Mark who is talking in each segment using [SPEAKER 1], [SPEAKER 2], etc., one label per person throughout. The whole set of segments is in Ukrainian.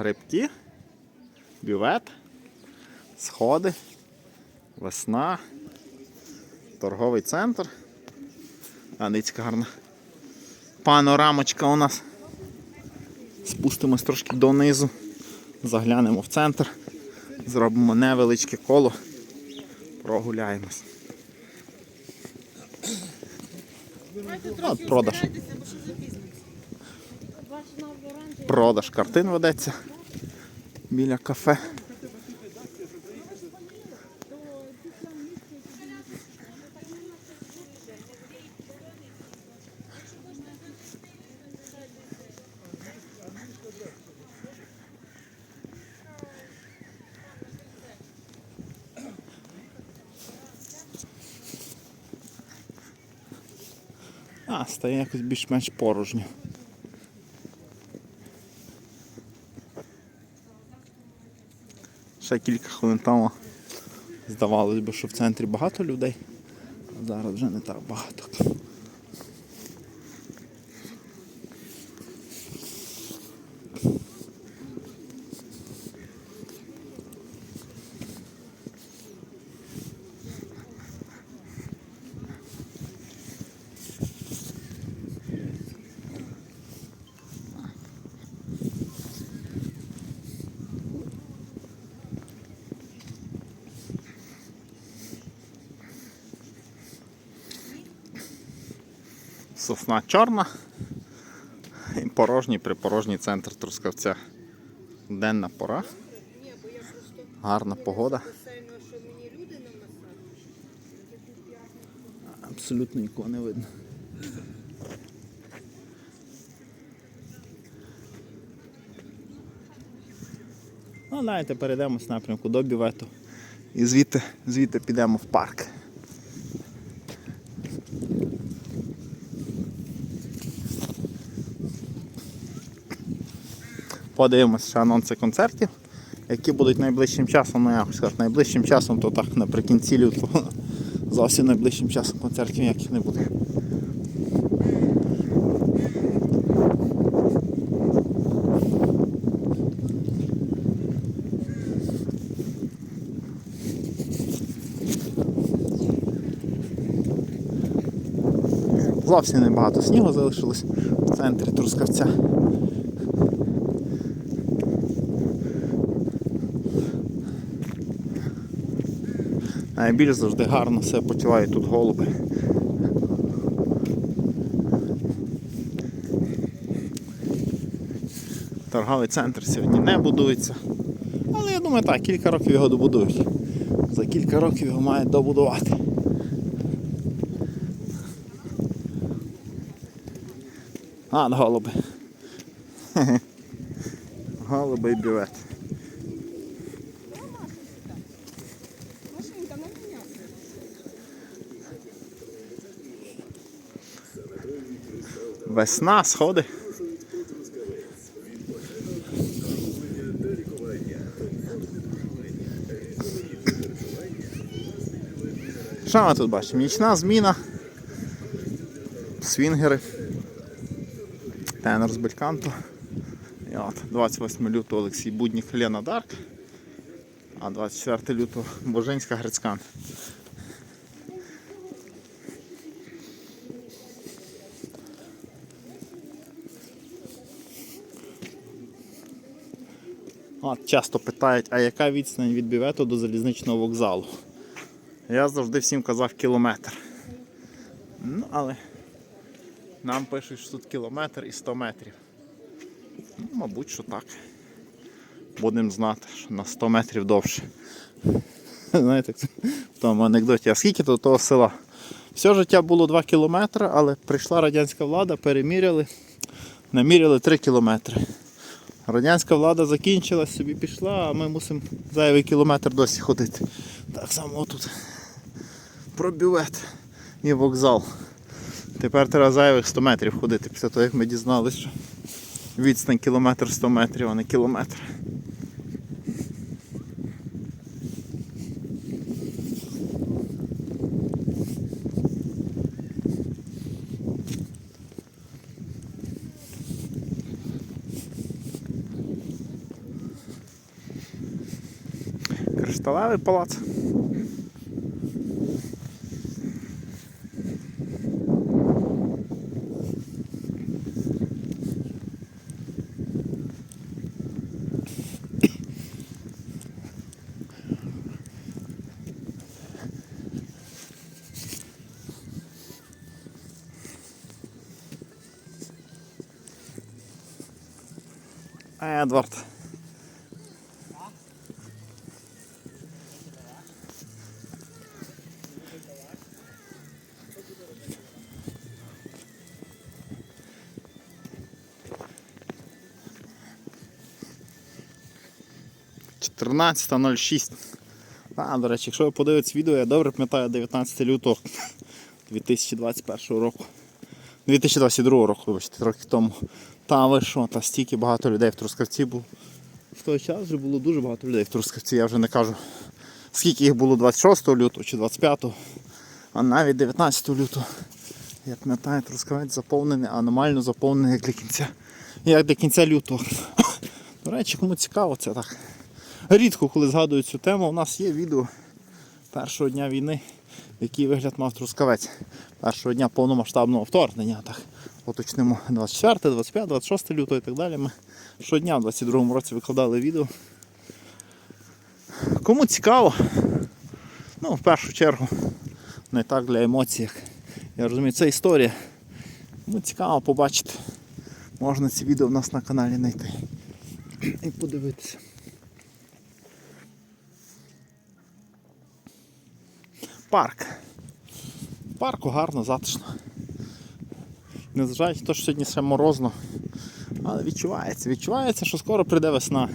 [SPEAKER 1] грибки, бювет, сходи, весна, торговий центр. А дивіться, гарна панорамочка у нас. Спустимось трошки донизу, заглянемо в центр, зробимо невеличке коло, прогуляємось. От продаж. Продаж картин ведеться біля кафе. А, стає якось більш-менш порожньо. Ще кілька хвилин тому здавалось би, що в центрі багато людей, а зараз вже не так багато. Сосна чорна і порожній припорожній центр Трускавця. Денна пора. Гарна погода. Абсолютно нікого не видно. Ну, давайте перейдемо з напрямку до бювету. І звідти, звідти підемо в парк. Подивимося ще анонси концертів, які будуть найближчим часом, ну я хочу сказати, найближчим часом, то так наприкінці лютого. Зовсім найближчим часом концертів ніяких не буде. Зовсім небагато снігу залишилось в центрі Трускавця. Найбільш завжди гарно себе почувають тут голуби. Торговий центр сьогодні не будується. Але я думаю так, кілька років його добудують. За кілька років його мають добудувати. А, голуби. Голуби і бювет. Весна, сходи. Що ми тут бачимо? Нічна зміна. Свінгери. Тенор з Бельканто. І от, 28 лютого Олексій Буднік Лена Дарк. А 24 лютого Боженська Грицькан. От часто питають, а яка відстань від бювету до залізничного вокзалу? Я завжди всім казав кілометр. Ну, але нам пишуть, що тут кілометр і 100 метрів. Ну, мабуть, що так. Будемо знати, що на 100 метрів довше. Знаєте, в тому анекдоті, а скільки до того села? Все життя було 2 кілометри, але прийшла радянська влада, переміряли, наміряли 3 кілометри. Радянська влада закінчилась, собі пішла, а ми мусимо зайвий кілометр досі ходити. Так само тут пробювет і вокзал. Тепер треба зайвих 100 метрів ходити після того, як ми дізналися, що відстань кілометр 100 метрів, а не кілометр. Кришталевий палац. Едвард. Чотирнадцята ноль шість. А, до речі, якщо ви подивитесь відео, я добре пам'ятаю 19 лютого 2021 року. 2022 року, вибачте, роки тому. Там ви що, та стільки багато людей в Трускавці було. В той час вже було дуже багато людей в Трускавці, я вже не кажу, скільки їх було 26 лютого чи 25, а навіть 19 лютого. Я пам'ятаю, Трускавець заповнений, аномально заповнений як для кінця, як для кінця лютого. До речі, кому цікаво, це так. Рідко, коли згадую цю тему, у нас є відео першого дня війни, який вигляд мав Трускавець. Першого дня повномасштабного вторгнення. Так, уточнимо 24, 25, 26 лютого і так далі. Ми щодня в 22-му році викладали відео. Кому цікаво, ну, в першу чергу, не так для емоцій, як я розумію, це історія. Кому цікаво побачити. Можна ці відео в нас на каналі знайти і подивитися. Парк. Парку гарно, затишно. Незважаючи на те, що сьогодні ще морозно, але відчувається, відчувається, що скоро прийде весна.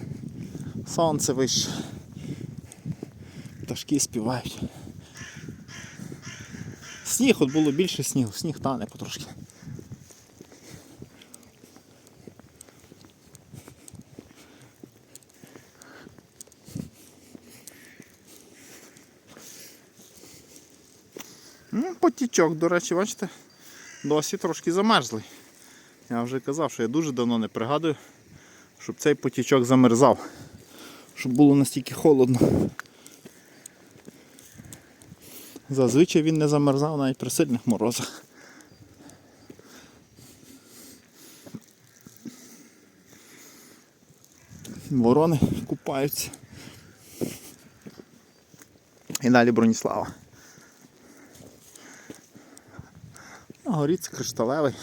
[SPEAKER 1] Сонце вище. Пташки співають. Сніг, от було більше снігу, сніг тане потрошки. Ну, потічок, до речі, бачите, досі трошки замерзлий. Я вже казав, що я дуже давно не пригадую, щоб цей потічок замерзав, щоб було настільки холодно. Зазвичай він не замерзав навіть при сильних морозах. Ворони купаються. І далі Броніслава. горіць кришталевий.